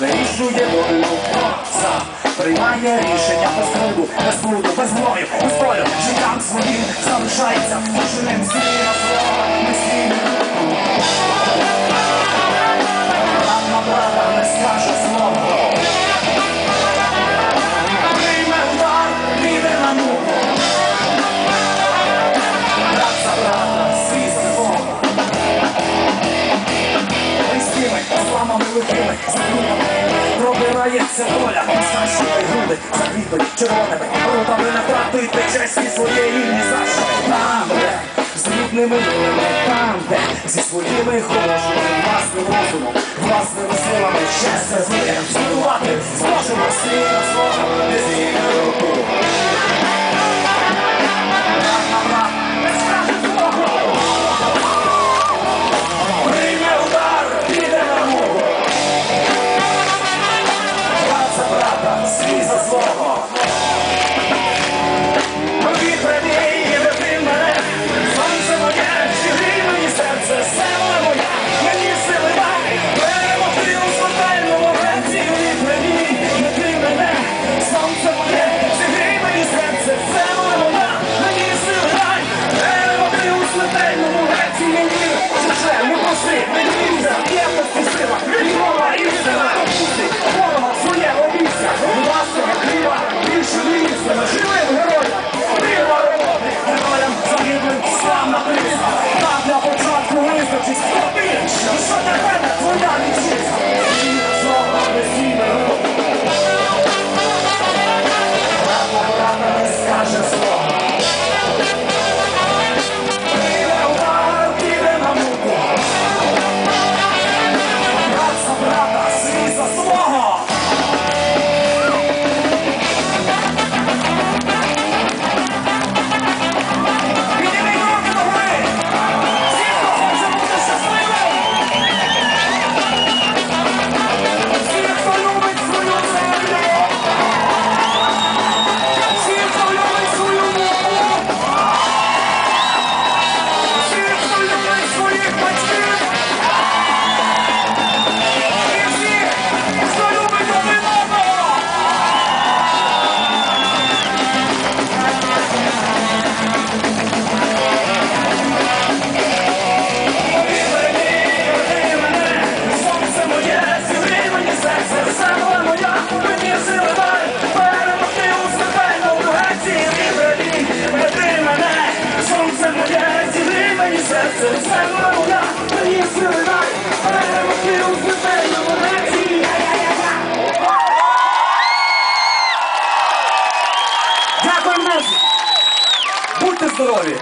вирішує волю Творця, приймає рішення по труду, без бруду, без бою, без бою, життям своїм залишається, зашиним сім. Зламами лихими, заклювами Пробирається доля, знащує груди, заквітли червоними. Ротами не втратуйте честі своєї ні за що. Там, де з рідними милими, там, де зі своїми хорошими власним розумом, власними силами щастя змієм збудувати Зможемо Sercem zawoda, to nie jest raj Ale mocniej uzwyżej, no bo leci Дякую, друзі! Будьте здорові!